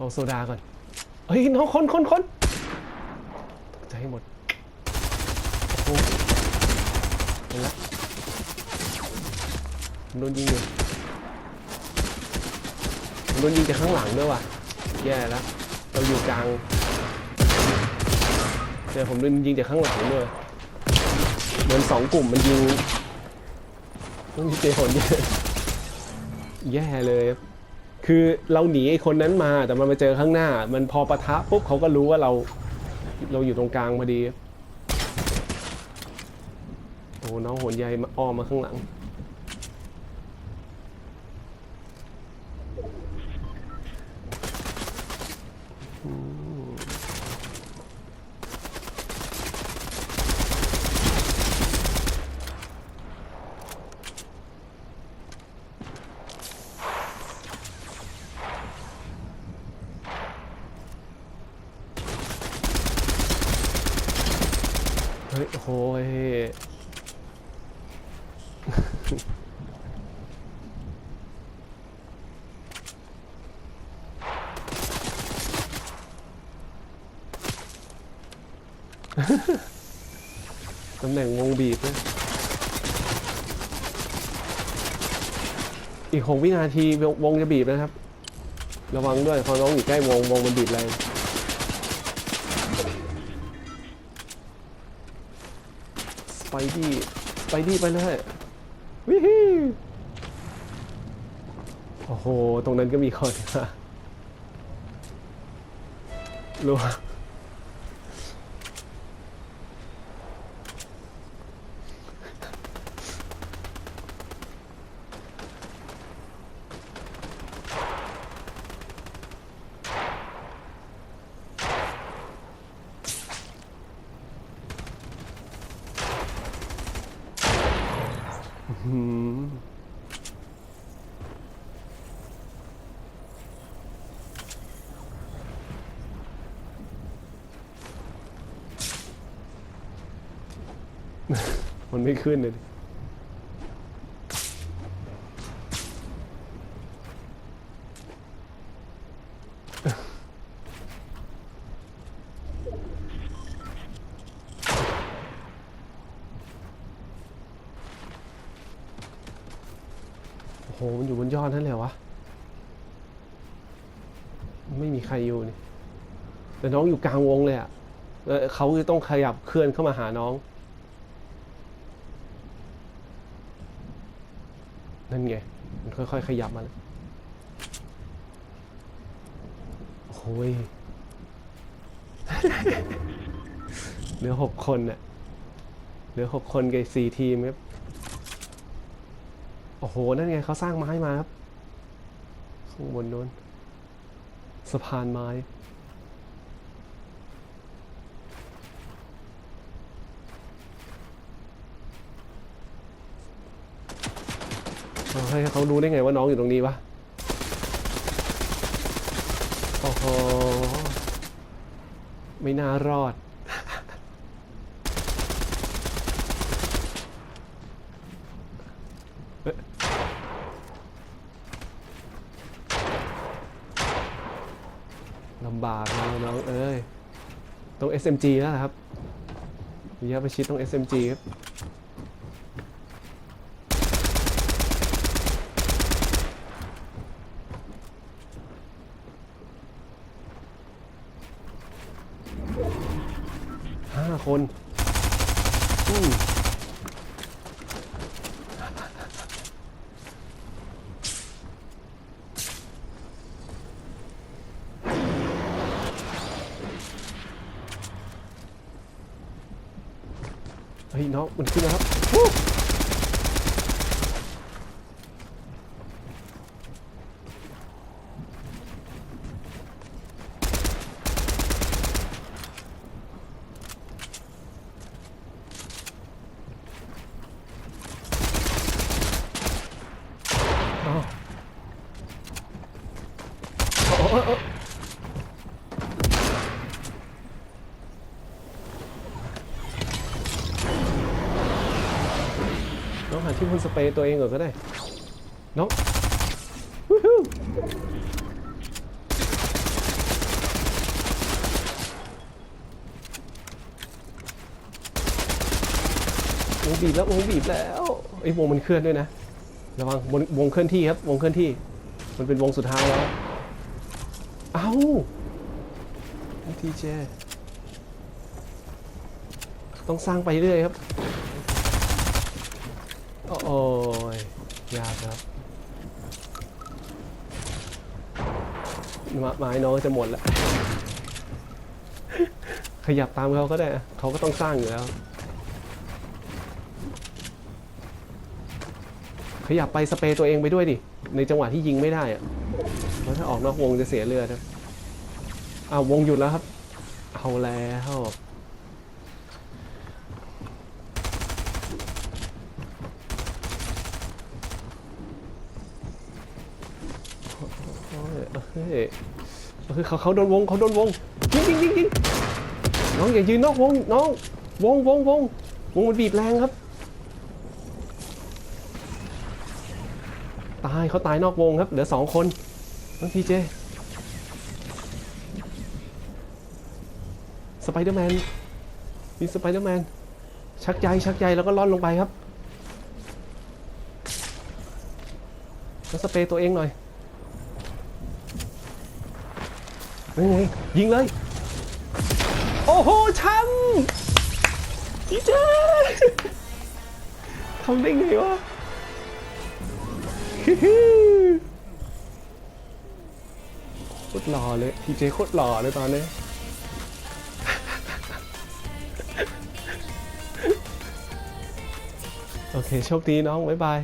เอาโซดาก่อน เฮ้ยน้องคนคนคนตกใจหมดโอ้โหเห็นละโดนยิงอยู่โดนยิงจากข้างหลังด้วยว่ะ แย่แล้ว เราอยู่กลางเดี๋ยวผมโดนยิงจากข้างหลังด้วยเหมือนสองกลุ่มมันยิงต้องมีเจหนเยอะแย่เลยครับ คือเราหนีไอ้คนนั้นมาแต่มันมาเจอข้างหน้า มันพอปะทะปุ๊บเขาก็รู้ว่าเราเราอยู่ตรงกลางพอดี โอ้น้องโหนใยมาอ้อมมาข้างหลัง เฮ้ยโอ้ยตำแหน่งวงบีบนะอีกหกวินาทีวงวงจะบีบนะครับ ระวังด้วยพอน้องอยู่ใกล้วง วงมันบีบแรง ไปดี้สไปดี้ไปเลยวิฮิวโอ้โห ตรงนั้นก็มีคนค่ะรัวหืม มันไม่ขึ้นเลยโอ้โห มันอยู่บนยอดนั่นเลยวะ ไม่มีใครอยู่นี่ แต่น้องอยู่กลางวงเลยอะเออเขาจะต้องขยับเคลื่อนเข้ามาหาน้อง นั่นไง มันค่อยๆ ขยับมาแล้วโอ้ยเหลือหกคนน่ะเหลือหกคนกับสี่ทีมครับ โอ้โห นั่นไงเขาสร้างไม้มาครับ ข้างบนโน้นสะพานไม้ เอา ให้เขารู้ได้ไงว่าน้องอยู่ตรงนี้วะโอ้โหไม่น่ารอด ลำบากนะน้องเอ้ยตรง SMG แล้วนะครับระยะประชิดตรง SMG ครับ ห้า คนอืมเฮ้ยน้องมันขึ้นแล้วครับ ที่คุณสเปรย์ตัวเองก่อนก็ได้น้องโอ้บีบแล้วโอ้บีบแล้วไอ้วงมันเคลื่อนด้วยนะระวังวงเคลื่อนที่ครับวงเคลื่อนที่ มันเป็นวงสุดท้ายแล้วเอ้าทีเจต้องสร้างไปเรื่อยครับ โอ้ยยากครับไมไม้น้องจะหมดแล้ว ขยับตามเขาก็ได้อะเขาก็ต้องสร้างอยู่แล้ว ขยับไปสเปรย์ตัวเองไปด้วยดิ ในจังหวะที่ยิงไม่ได้อะเพราะถ้าออกนอกวงจะเสียเลือดครับอ้าววงหยุดแล้วครับ เอาแล้วโอ้ย เฮ้ยเขาเขาโดนวงเขาโดนวงยิงยิงยิงยิงน้องอย่ายืนนอกวงน้องวงวงวงวงมันบีบแรงครับ ตายเขาตายนอกวงครับ เหลือสองคนน้องทีเจสไปเดอร์แมนมีสไปเดอร์แมนชักใยชักใยแล้วก็ล่อนลงไปครับแล้วสเปรย์ตัวเองหน่อย นี่ไงยิงเลย โอ้โหช้ำทีเจทำได้ไงวะโคตรหล่อเลยทีเจโคตรหล่อเลยตอนนี้โอเค โชคดีน้อง บ๊ายบาย